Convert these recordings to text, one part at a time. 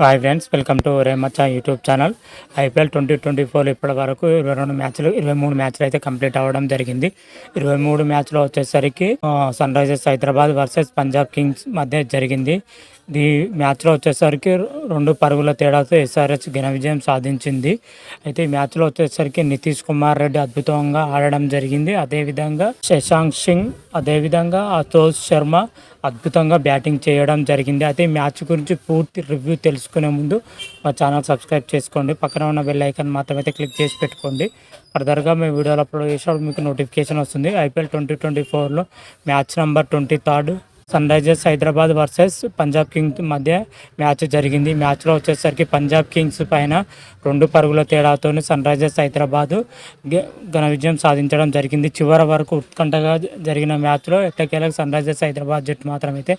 Hi friends welcome to రేమచ్చా YouTube channel IPL twenty twenty four ఇప్పటి వరకు ఇరవై రెండు మ్యాచ్లు ఇరవై మూడు మ్యాచ్లు అయితే కంప్లీట్ అవ్వడం జరిగింది. ఇరవై మూడు మ్యాచ్లు వచ్చేసరికి Sunrisers Hyderabad versus Punjab kings మధ్య జరిగింది. ఈ మ్యాచ్లో వచ్చేసరికి రెండు పరుగుల తేడాతో ఎస్ఆర్హెచ్ ఘన విజయం సాధించింది. అయితే ఈ మ్యాచ్లో వచ్చేసరికి నితీష్ కుమార్ రెడ్డి అద్భుతంగా ఆడడం జరిగింది. అదేవిధంగా శశాంక్ సింగ్ అదేవిధంగా అతోష్ శర్మ అద్భుతంగా బ్యాటింగ్ చేయడం జరిగింది. అయితే ఈ మ్యాచ్ గురించి పూర్తి రివ్యూ తెలుసుకునే ముందు మా ఛానల్ సబ్స్క్రైబ్ చేసుకోండి. పక్కన ఉన్న బెల్ ఐకాన్ మాత్రమైతే క్లిక్ చేసి పెట్టుకోండి. ఫర్దర్గా మేము వీడియోలు అప్లోడ్ చేసినప్పుడు మీకు నోటిఫికేషన్ వస్తుంది. ఐపీఎల్ ట్వంటీ ట్వంటీ ఫోర్లో match number twenty third Sunrisers Hyderabad versus Punjab kings మధ్య మ్యాచ్ జరిగింది. మ్యాచ్లో వచ్చేసరికి పంజాబ్ కింగ్స్ పైన రెండు పరుగుల తేడాతో సన్ రైజర్స్ హైదరాబాద్ ఘన విజయం సాధించడం జరిగింది. చివరి వరకు ఉత్కంఠగా జరిగిన మ్యాచ్లో ఎట్టకేలకు సన్ రైజర్స్ హైదరాబాద్ జట్టు మాత్రమైతే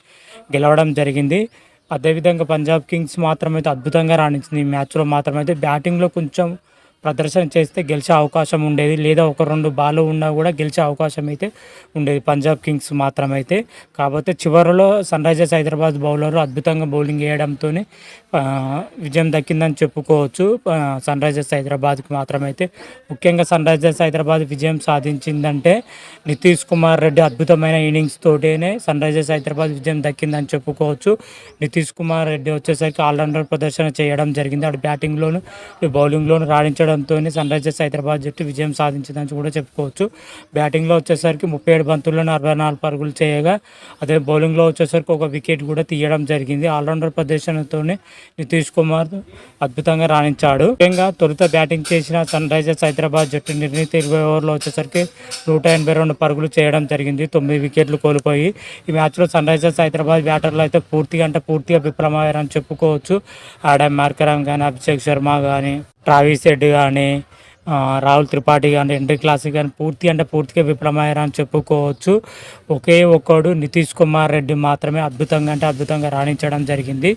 గెలవడం జరిగింది. అదేవిధంగా పంజాబ్ కింగ్స్ మాత్రమైతే అద్భుతంగా రాణించింది. ఈ మ్యాచ్లో మాత్రమైతే బ్యాటింగ్లో కొంచెం ప్రదర్శన చేస్తే గెలిచే అవకాశం ఉండేది. లేదా ఒక రెండు బాలు ఉన్నా కూడా గెలిచే అవకాశం అయితే ఉండేది. పంజాబ్ కింగ్స్ మాత్రమైతే. కాకపోతే చివరిలో సన్ రైజర్స్ హైదరాబాద్ బౌలర్లు అద్భుతంగా బౌలింగ్ వేయడంతో విజయం దక్కిందని చెప్పుకోవచ్చు. సన్ రైజర్స్ హైదరాబాద్కి మాత్రమైతే. ముఖ్యంగా సన్ రైజర్స్ హైదరాబాద్ విజయం సాధించిందంటే నితీష్ కుమార్ రెడ్డి అద్భుతమైన ఇన్నింగ్స్ తోటేనే సన్ రైజర్స్ హైదరాబాద్ విజయం దక్కిందని చెప్పుకోవచ్చు. నితీష్ కుమార్ రెడ్డి వచ్చేసరికి ఆల్రౌండర్ ప్రదర్శన చేయడం జరిగింది. అటు బ్యాటింగ్లోను బౌలింగ్లోను రాణించడం చేయడంతో సన్ రైజర్స్ హైదరాబాద్ జట్టు విజయం సాధించిందని కూడా చెప్పుకోవచ్చు. బ్యాటింగ్లో వచ్చేసరికి ముప్పై ఏడు బంతుల్లోనే అరవై నాలుగు పరుగులు చేయగా అదే బౌలింగ్లో వచ్చేసరికి ఒక వికెట్ కూడా తీయడం జరిగింది. ఆల్రౌండర్ ప్రదర్శనతోనే నితీష్ కుమార్ అద్భుతంగా రాణించాడు. ముఖ్యంగా తొలుత బ్యాటింగ్ చేసిన సన్ రైజర్స్ హైదరాబాద్ జట్టు నిర్ణీత ఇరవై ఓవర్లో వచ్చేసరికి నూట ఎనభై రెండు పరుగులు చేయడం జరిగింది. తొమ్మిది వికెట్లు కోల్పోయి ఈ మ్యాచ్లో సన్ రైజర్స్ హైదరాబాద్ బ్యాటర్లు అయితే పూర్తిగా అంటే పూర్తిగా విఫలమయ్యారని చెప్పుకోవచ్చు. ఆడమ్ మార్కరామ్ కానీ అభిషేక్ శర్మ కానీ ట్రావిస్ హెడ్ కానీ రాహుల్ త్రిపాఠి కానీ ఎంట్రీ క్లాస్ కానీ పూర్తి అంటే పూర్తిగా విఫలమయ్యారని చెప్పుకోవచ్చు. ఒకే ఒక్కడు నితీష్ కుమార్ రెడ్డి మాత్రమే అద్భుతంగా అంటే అద్భుతంగా రాణించడం జరిగింది.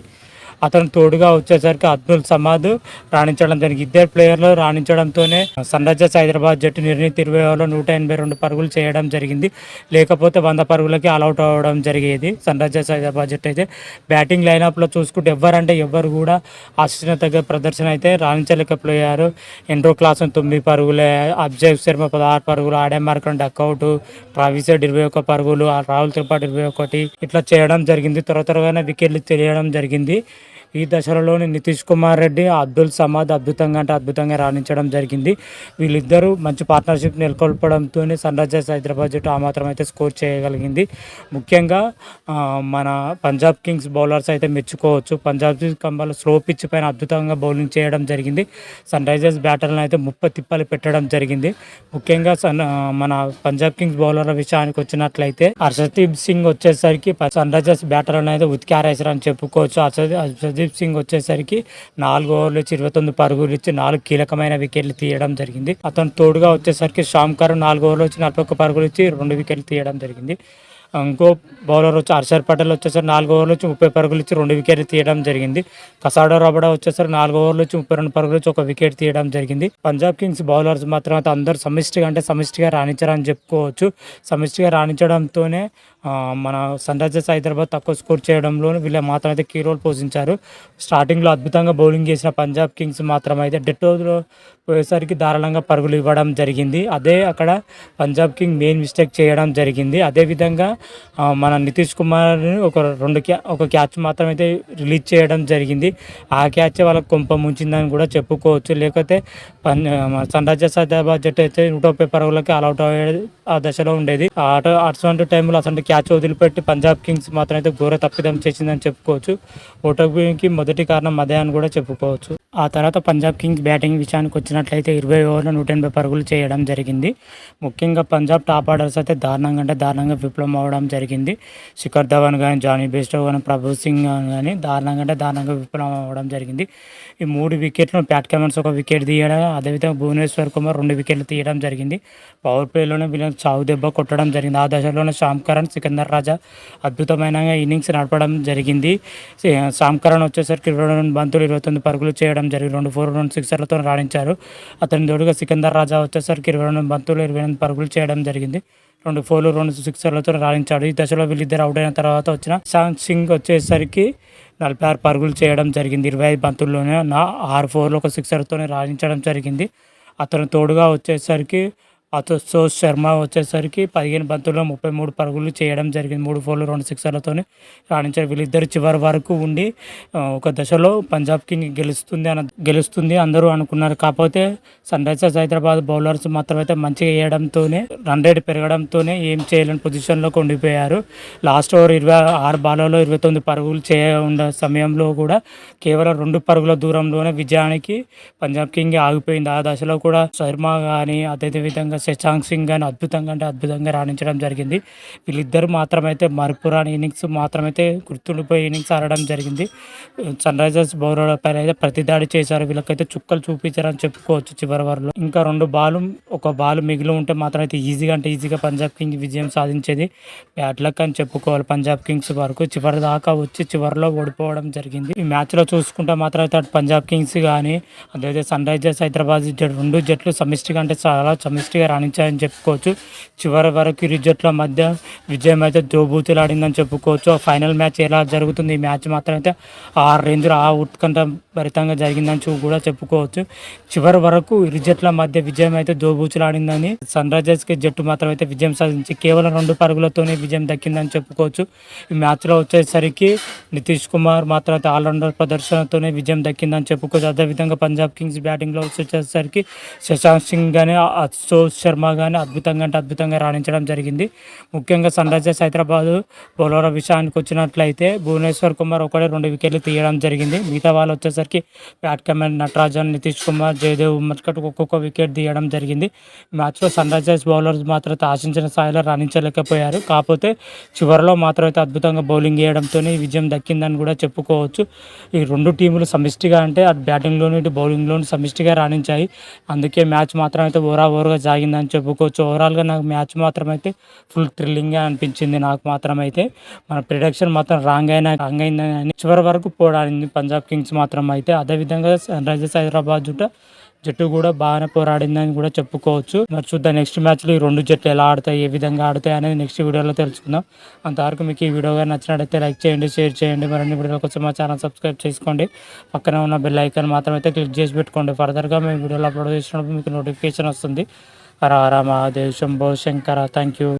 అతను తోడుగా వచ్చేసరికి అబ్దుల్ సమాద్ రాణించడం జరిగింది. ఇద్దరు ప్లేయర్లు రాణించడంతోనే సన్ రైజర్స్ హైదరాబాద్ జట్టు నిర్ణీత ఇరవై ఓవర్లో నూట ఎనభై రెండు పరుగులు చేయడం జరిగింది. లేకపోతే వంద పరుగులకి ఆల్అౌట్ అవ్వడం జరిగేది సన్ రైజర్స్ హైదరాబాద్ జట్టు అయితే. బ్యాటింగ్ లైనప్లో చూసుకుంటే ఎవరంటే ఎవరు కూడా ఆశించిన తగ్గ ప్రదర్శన అయితే రాణించలేకపోయారు ఎండ్రో క్లాస్ తొమ్మిది పరుగులే అభిషేక్ శర్మ పదహారు పరుగులు ఆడే మార్కం డక్అవుట్ ట్రావిసెడ్ ఇరవై ఒక్క పరుగులు రాహుల్ త్రిపాఠి ఇరవై ఒకటి. ఇట్లా చేయడం జరిగింది. త్వర త్వరగానే వికెట్లు తెలియడం జరిగింది. ఈ దశలలోనే నితీష్ కుమార్ రెడ్డి అబ్దుల్ సమాద్ అద్భుతంగా అంటే అద్భుతంగా రాణించడం జరిగింది. వీళ్ళిద్దరూ మంచి పార్ట్నర్షిప్ నెలకొల్పడంతో సన్ రైజర్స్ హైదరాబాద్ జట్టు ఆ మాత్రం అయితే స్కోర్ చేయగలిగింది. ముఖ్యంగా మన పంజాబ్ కింగ్స్ బౌలర్స్ అయితే మెచ్చుకోవచ్చు. పంజాబ్ కింగ్స్ కంబాలు స్లో పిచ్ పైన అద్భుతంగా బౌలింగ్ చేయడం జరిగింది. సన్ రైజర్స్ బ్యాటర్లను అయితే ముప్ప తిప్పలు పెట్టడం జరిగింది. ముఖ్యంగా సన్ మన పంజాబ్ కింగ్స్ బౌలర్ల విషయానికి వచ్చినట్లయితే హర్షదీప్ సింగ్ వచ్చేసరికి సన్ రైజర్స్ బ్యాటర్లను అయితే ఉతికారేసారని చెప్పుకోవచ్చు. హర్షదీప్ హర్షదీప్ సింగ్ వచ్చేసరికి నాలుగు ఓవర్లు ఇచ్చి ఇరవై తొమ్మిది పరుగులు ఇచ్చి నాలుగు కీలకమైన వికెట్లు తీయడం జరిగింది. అతను తోడుగా వచ్చేసరికి శ్యామ్ నాలుగు ఓవర్లు వచ్చి నలభై ఒక్క పరుగులు ఇచ్చి రెండు వికెట్లు తీయడం జరిగింది. ఇంకో బౌలర్ వచ్చి హర్షర్ పటేల్ వచ్చేసరికి నాలుగు ఓవర్లు వచ్చి ముప్పై పరుగులు ఇచ్చి రెండు వికెట్లు తీయడం జరిగింది. కసాడో రబడా వచ్చేసరికి నాలుగు ఓవర్లు వచ్చి ముప్పై రెండు పరుగులు వచ్చి ఒక వికెట్ తీయడం జరిగింది. పంజాబ్ కింగ్స్ బౌలర్స్ మాత్రం అయితే అందరూ సమిష్టిగా అంటే సమిష్టిగా రాణించారని చెప్పుకోవచ్చు. సమిష్టిగా రాణించడంతోనే మన సన్ రైజర్స్ హైదరాబాద్ తక్కువ స్కోర్ చేయడంలో వీళ్ళ మాత్రం అయితే కీ రోల్ పోషించారు. స్టార్టింగ్లో అద్భుతంగా బౌలింగ్ చేసిన పంజాబ్ కింగ్స్ మాత్రం అయితే డెట్టోలో పోయేసరికి దారుణంగా పరుగులు ఇవ్వడం జరిగింది. అదే అక్కడ పంజాబ్ కింగ్ మెయిన్ మిస్టేక్ చేయడం జరిగింది. అదేవిధంగా మన నితీష్ కుమార్ ఒక రెండు క్యా ఒక క్యాచ్ మాత్రం అయితే రిలీజ్ చేయడం జరిగింది. ఆ క్యాచ్ వాళ్ళకి కొంప ముంచిందని కూడా చెప్పుకోవచ్చు. లేకపోతే పన్ సన్ రైజర్స్ హైదరాబాద్ జట్టు అయితే నూట ముప్పై పరుగులకి ఆల్అౌట్ అయ్యే ఆ దశలో ఉండేది. ఆట అటువంటి టైంలో అసలు క్యాచ్ వదిలిపెట్టి పంజాబ్ కింగ్స్ మాత్రం అయితే ఘోర తప్పిదం చేసిందని చెప్పుకోవచ్చు. ఓటమికి మొదటి కారణం అదే అని కూడా చెప్పుకోవచ్చు. ఆ తర్వాత పంజాబ్ కింగ్స్ బ్యాటింగ్ విషయానికి వచ్చినట్లయితే ఇరవై ఓవర్లో నూట ఎనభై పరుగులు చేయడం జరిగింది. ముఖ్యంగా పంజాబ్ టాప్ ఆర్డర్స్ అయితే దారుణంగా అంటే దారుణంగా విఫలం అవ్వడం జరిగింది. శిఖర్ ధవన్ కానీ జానీ బెస్టో కానీ ప్రభు సింగ్ కానీ దారుణంగా అంటే దారుణంగా విఫలం అవ్వడం జరిగింది. ఈ మూడు వికెట్లను ప్యాట్ కమెన్స్ ఒక వికెట్ తీయడం అదేవిధంగా భువనేశ్వర్ కుమార్ రెండు వికెట్లు తీయడం జరిగింది. పవర్ ప్లేలోనే వీళ్ళని చావు దెబ్బ కొట్టడం జరిగింది. ఆ దశలోనే శ్యామ్ కరణ్ సికందర్ రాజా అద్భుతమైన ఇన్నింగ్స్ నడపడం జరిగింది. శ్యామ్ కరణ్ వచ్చేసరికి ఇరవై రెండు బంతులు ఇరవై తొమ్మిది పరుగులు చేయడం జరిగింది రెండు ఫోర్ రెండు సిక్సర్లతో రాణించారు. అతని తోడుగా సికిందర్ రాజా వచ్చేసరికి ఇరవై రెండు బంతులు ఇరవై ఎనిమిది పరుగులు చేయడం జరిగింది. రెండు ఫోర్లు రెండు సిక్సర్లతో రాణించాడు. ఈ దశలో వీళ్ళిద్దరు అవుట్ అయిన తర్వాత వచ్చిన శాంత్ సింగ్ వచ్చేసరికి నలభై ఆరు పరుగులు చేయడం జరిగింది. ఇరవై ఐదు బంతుల్లోనే నా ఆరు ఫోర్లు ఒక సిక్సర్తోనే రాణించడం జరిగింది. అతను తోడుగా వచ్చేసరికి అతోస్ శర్మ వచ్చేసరికి పదిహేను బంతుల్లో ముప్పై మూడు పరుగులు చేయడం జరిగింది. మూడు ఫోర్లు రెండు సిక్సర్లతోనే రాణించారు. వీళ్ళిద్దరు చివరి వరకు ఉండి ఒక దశలో పంజాబ్ కింగ్ గెలుస్తుంది అని గెలుస్తుంది అందరూ అనుకున్నారు. కాకపోతే సన్ రైజర్స్ హైదరాబాద్ బౌలర్స్ మాత్రం అయితే మంచిగా వేయడంతోనే రన్ రేట్ పెరగడంతోనే ఏం చేయలేని పొజిషన్లోకి ఉండిపోయారు. లాస్ట్ ఓవర్ ఇరవై ఆరు బాలలో ఇరవై తొమ్మిది పరుగులు చేయ ఉన్న సమయంలో కూడా కేవలం రెండు పరుగుల దూరంలోనే విజయానికి పంజాబ్ కింగ్ ఆగిపోయింది. ఆ దశలో కూడా శర్మ కానీ అదే విధంగా శశాంక్ సింగ్ కానీ అద్భుతంగా అంటే అద్భుతంగా రాణించడం జరిగింది. వీళ్ళిద్దరు మాత్రమైతే మరపురాని ఇన్నింగ్స్ మాత్రమైతే గుర్తుండిపోయే ఇన్నింగ్స్ ఆడడం జరిగింది. సన్ రైజర్స్ బౌలర్ పైన అయితే ప్రతిదాడి చేశారు. వీళ్ళకైతే చుక్కలు చూపించారని చెప్పుకోవచ్చు చివరి వరలో. ఇంకా రెండు బాలు ఒక బాల్ మిగిలి ఉంటే మాత్రం అయితే ఈజీగా అంటే ఈజీగా పంజాబ్ కింగ్ విజయం సాధించేది. బ్యాట్ లక్ అని చెప్పుకోవాలి. పంజాబ్ కింగ్స్ వరకు చివరి దాకా వచ్చి చివరిలో ఓడిపోవడం జరిగింది. ఈ మ్యాచ్లో చూసుకుంటే మాత్రం అయితే అటు పంజాబ్ కింగ్స్ కానీ అదైతే సన్ రైజర్స్ హైదరాబాద్ జట్టు రెండు జట్లు సమిష్టిగా అంటే చాలా సమిష్టిగా రాణించాయని చెప్పుకోవచ్చు. చివరి వరకు ఇరు జట్ల మధ్య విజయం అయితే దోబూతులాడిందని చెప్పుకోవచ్చు. ఆ ఫైనల్ మ్యాచ్ ఎలా జరుగుతుంది? ఈ మ్యాచ్ మాత్రం అయితే ఆ రేంజ్లో ఆ ఉత్కంఠ భరితంగా జరిగిందని చూ- కూడా చెప్పుకోవచ్చు. చివరి వరకు ఇరు జట్ల మధ్య విజయం అయితే దోబూచులాడిందని సన్ రైజర్స్కి జట్టు మాత్రం అయితే విజయం సాధించి కేవలం రెండు పరుగులతోనే విజయం దక్కిందని చెప్పుకోవచ్చు. ఈ మ్యాచ్లో వచ్చేసరికి నితీష్ కుమార్ మాత్రం అయితే ఆల్రౌండర్ ప్రదర్శనతోనే విజయం దక్కిందని చెప్పుకోవచ్చు. అదేవిధంగా పంజాబ్ కింగ్స్ బ్యాటింగ్లో వచ్చేసరికి శశాంక్ సింగ్ కానీ అసో శర్మ కానీ అద్భుతంగా అంటే అద్భుతంగా రాణించడం జరిగింది. ముఖ్యంగా సన్ రైజర్స్ హైదరాబాద్ బౌలర్ విషయానికి వచ్చినట్లయితే భువనేశ్వర్ కుమార్ ఒకటే రెండు వికెట్లు తీయడం జరిగింది. మిగతా వాళ్ళు వచ్చేసరికి బ్యాట్ కమెన్ నటరాజన్ నితీష్ కుమార్ జయదేవ్ మర్కట్ ఒక్కొక్క వికెట్ తీయడం జరిగింది. మ్యాచ్లో సన్ రైజర్స్ బౌలర్స్ మాత్రం ఆశించిన స్థాయిలో రాణించలేకపోయారు. కాకపోతే చివరిలో మాత్రం అయితే అద్భుతంగా బౌలింగ్ వేయడంతోనే విజయం దక్కిందని కూడా చెప్పుకోవచ్చు. ఈ రెండు టీములు సమిష్టిగా అంటే అటు బ్యాటింగ్లోను ఇటు బౌలింగ్లోను సమిష్టిగా రాణించాయి. అందుకే మ్యాచ్ మాత్రం అయితే ఓవరా ఓవర్గా సాగిందని చెప్పుకోవచ్చు. ఓవరాల్గా నాకు మ్యాచ్ మాత్రం అయితే ఫుల్ థ్రిల్లింగ్గా అనిపించింది నాకు మాత్రం అయితే మన ప్రిడక్షన్ మాత్రం రాంగ్ అయినా రాంగ్ అయిందని చివరి వరకు పోరాడింది పంజాబ్ కింగ్స్ మాత్రం అయితే అదేవిధంగా సన్ రైజర్స్ హైదరాబాద్ జుట్ట జట్టు కూడా బాగానే పోరాడిందని కూడా చెప్పుకోవచ్చు. మరి చూద్దాం నెక్స్ట్ మ్యాచ్లో ఈ రెండు జట్లు ఎలా ఆడతాయి ఏ విధంగా ఆడతాయి అనేది నెక్స్ట్ వీడియోలో తెలుసుకుందాం. అంతవరకు మీకు ఈ వీడియో కానీ నచ్చినట్లయితే లైక్ చేయండి షేర్ చేయండి. మరిన్ని వీడియోల కోసం మా ఛానల్ సబ్స్క్రైబ్ చేసుకోండి. పక్కన ఉన్న బెల్ ఐకాన్ మాత్రం అయితే క్లిక్ చేసి పెట్టుకోండి. ఫర్దర్గా మేము వీడియోలు అప్లోడ్ చేసినప్పుడు మీకు నోటిఫికేషన్ వస్తుంది. Hara Hara Mahadev Shambho Shankara thank you